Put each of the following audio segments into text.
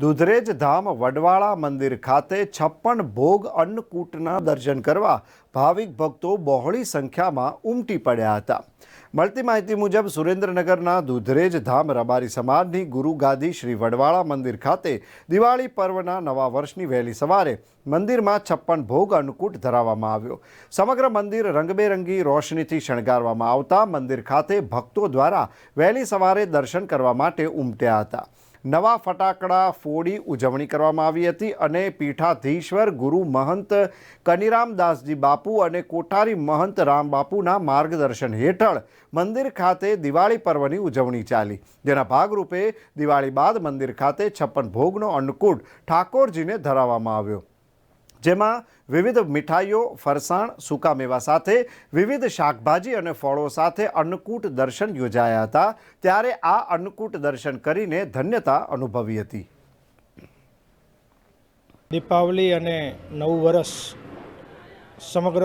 દુધરેજ ધામ વડવાળા મંદિર ખાતે છપ્પન ભોગ અન્નકૂટના દર્શન કરવા ભાવિક ભક્તો બહોળી સંખ્યામાં ઉમટી પડ્યા હતા. મળતી માહિતી મુજબ સુરેન્દ્રનગરના દુધરેજ ધામ રબારી સમાજની ગુરુગાદી શ્રી વડવાળા મંદિર ખાતે દિવાળી પર્વના નવા વર્ષની વહેલી સવારે મંદિરમાં છપ્પન ભોગ અન્નકૂટ ધરાવવામાં આવ્યો. સમગ્ર મંદિર રંગબેરંગી રોશનીથી શણગારવામાં આવતા મંદિર ખાતે ભક્તો દ્વારા વહેલી સવારે દર્શન કરવા માટે ઉમટ્યા હતા. નવા ફટાકડા ફોડી ઉજવણી કરવામાં આવી હતી અને પીઠાધીશ્વર ગુરુ મહંત કનિરામદાસજી બાપુ અને કોઠારી મહંત રામ બાપુના માર્ગદર્શન હેઠળ મંદિર ખાતે દિવાળી પર્વની ઉજવણી ચાલી. જેના ભાગરૂપે દિવાળી બાદ મંદિર ખાતે છપ્પન ભોગનો અન્નકૂટ ઠાકોરજીને ધરાવવામાં આવ્યો. જેમાં વિવિધ મીઠાઈઓ, ફરસાણ, સૂકા મેવા સાથે, વિવિધ શાકભાજી અને ફળો સાથે અન્નકૂટ દર્શન યોજાયા હતા. ત્યારે આ અન્નકૂટ દર્શન કરીને ધન્યતા અનુભવી હતી. દીપાવલી અને નવું વર્ષ સમગ્ર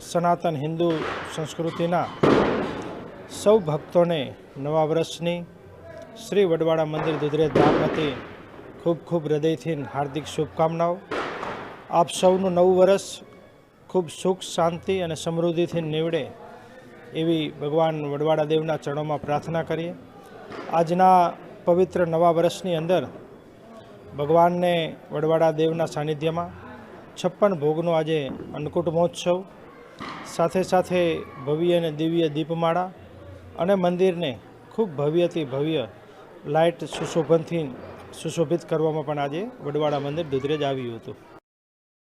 સનાતન હિન્દુ સંસ્કૃતિના સૌ ભક્તોને નવા વર્ષની શ્રી વડવાડા મંદિર દુધરેજ ધામથી ખૂબ ખૂબ હૃદયથી હાર્દિક શુભકામનાઓ. આપ સૌનું નવું વર્ષ ખૂબ સુખ, શાંતિ અને સમૃદ્ધિથી નીવડે એવી ભગવાન વડવાડા દેવના ચરણોમાં પ્રાર્થના કરીએ. આજના પવિત્ર નવા વર્ષની અંદર ભગવાનને વડવાડા દેવના સાનિધ્યમાં છપ્પન ભોગનો આજે અન્નકૂટ મહોત્સવ, સાથે સાથે ભવ્ય અને દિવ્ય દીપમાળા અને મંદિરને ખૂબ ભવ્યથી ભવ્ય લાઇટ સુશોભનથી સુશોભિત કરવામાં પણ આજે વડવાડા મંદિર દુધરેજ આવ્યું હતું.